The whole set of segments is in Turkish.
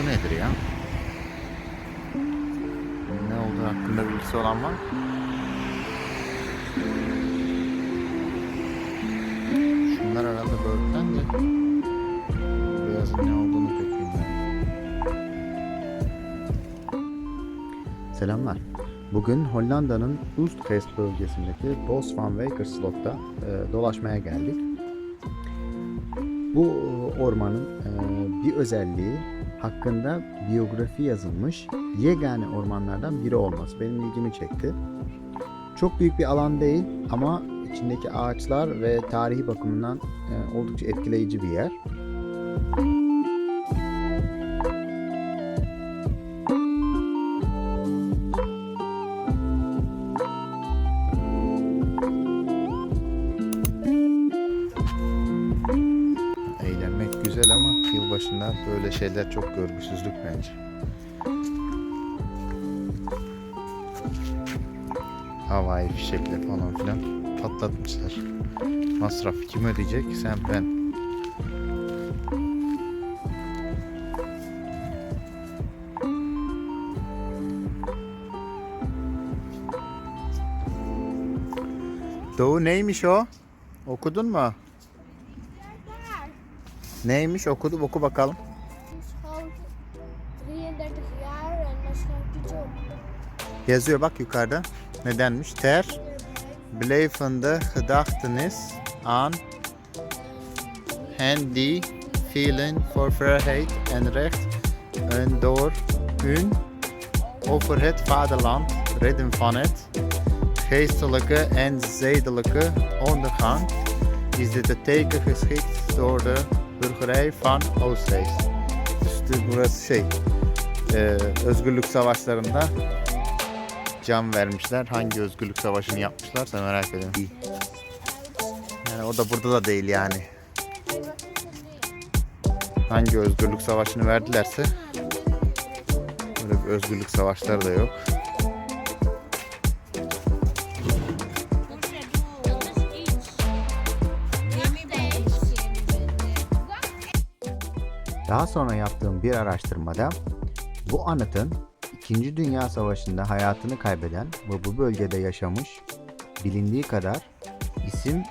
Bu nedir ya? Ne olduğu hakkında bilgisi olan var mı? Şunlar herhalde böğürtlen de beyazın ne olduğunu pek bilmiyorum. Selamlar. Bugün Hollanda'nın Oostgeest bölgesindeki Bos van Wekersloot'ta e, dolaşmaya geldik. Bu e, ormanın e, bir özelliği hakkında biyografi yazılmış yegane ormanlardan biri olması benim ilgimi çekti. Çok büyük bir alan değil ama içindeki ağaçlar ve tarihi bakımından e, oldukça etkileyici bir yer. Eğlenmek güzel ama yılbaşında böyle şeyler çok görgüsüzlük bence. Havai fişekle falan filan patlatmışlar. Masraf kim ödeyecek? Sen ben. Doğu neymiş o? Okudun mu? Neymiş okudu oku bakalım. Schoot 33 jaar en dan schrijft hij op. Yazıyor bak yukarıda. Nedenmiş? Ter blijvende gedachtenis aan hen die vielen voor vrijheid en recht en door hun over het vaderland redden van het geestelijke en zedelijke ondergang is dit teken geschikt door de burgerij van Oostenrijk. İşte burası şey, e, özgürlük savaşlarında can vermişler. Hangi özgürlük savaşını yapmışlarsa merak ediyorum. Yani o da burada da değil yani. Hangi özgürlük savaşını verdilerse böyle bir özgürlük savaşları da yok. Daha sonra yaptığım bir araştırmada bu anıtın 2. Dünya Savaşı'nda hayatını kaybeden ve bu bölgede yaşamış bilindiği kadar isim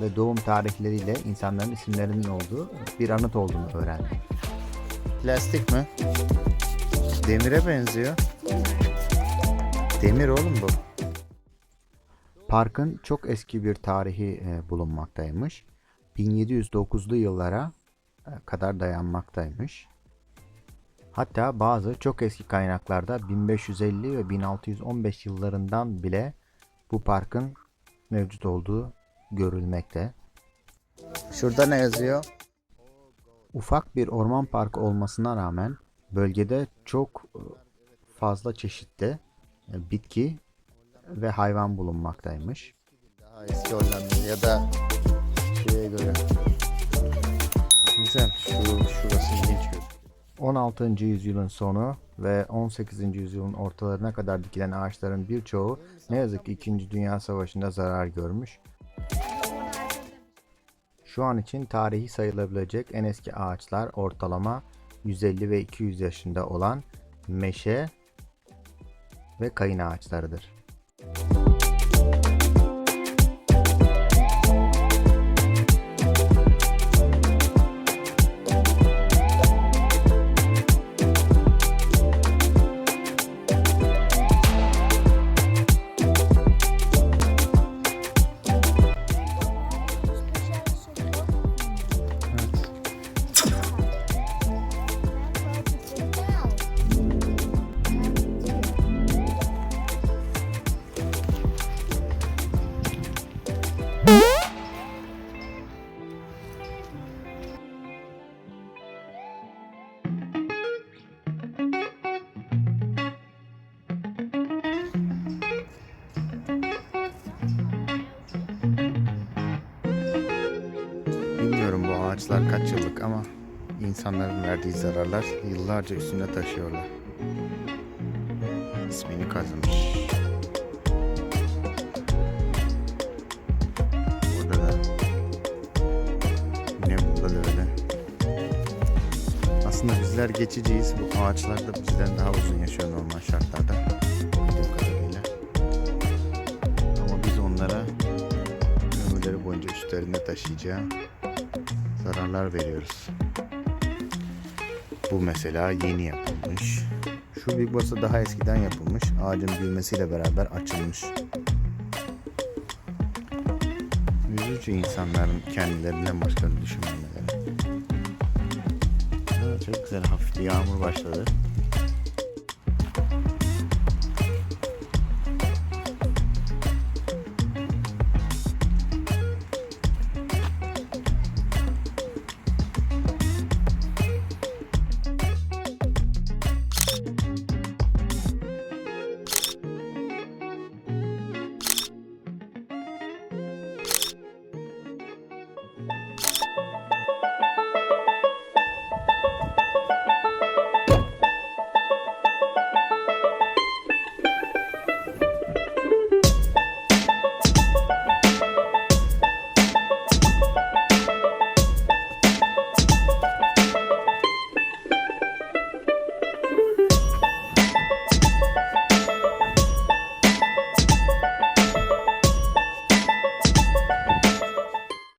ve doğum tarihleriyle insanların isimlerinin olduğu bir anıt olduğunu öğrendim. Plastik mi? Demire benziyor. Demir oğlum bu. Parkın çok eski bir tarihi e, bulunmaktaymış. 1709'lu yıllara kadar dayanmaktaymış. Hatta bazı çok eski kaynaklarda 1550 ve 1615 yıllarından bile bu parkın mevcut olduğu görülmekte. Şurada ne yazıyor? Ufak bir orman parkı olmasına rağmen bölgede çok e, fazla çeşitli e, bitki ve hayvan bulunmaktaymış. Daha eski Hollanda ya da şeye göre. Güzel. Şu, şurası ilginç gözüküyor. 16. yüzyılın sonu ve 18. yüzyılın ortalarına kadar dikilen ağaçların birçoğu ne yazık ki 2. Dünya Savaşı'nda zarar görmüş. Şu an için tarihi sayılabilecek en eski ağaçlar ortalama 150 ve 200 yaşında olan meşe ve kayın ağaçlarıdır. Ağaçlar kaç yıllık ama insanların verdiği zararlar yıllarca üstünde taşıyorlar. İsmini kazımış. Burada da yine burada da öyle. Aslında bizler geçiciyiz. Bu ağaçlar da bizden daha uzun yaşıyor normal şartlarda. Kadarıyla. Ama biz onlara ömürleri boyunca üstlerinde taşıyacağı zararlar veriyoruz. Bu mesela yeni yapılmış. Şu büyük basa daha eskiden yapılmış. Ağacın büyümesiyle beraber açılmış. Üzücü insanların kendilerinden başkalarını düşünmemeleri. Çok güzel hafif yağmur başladı.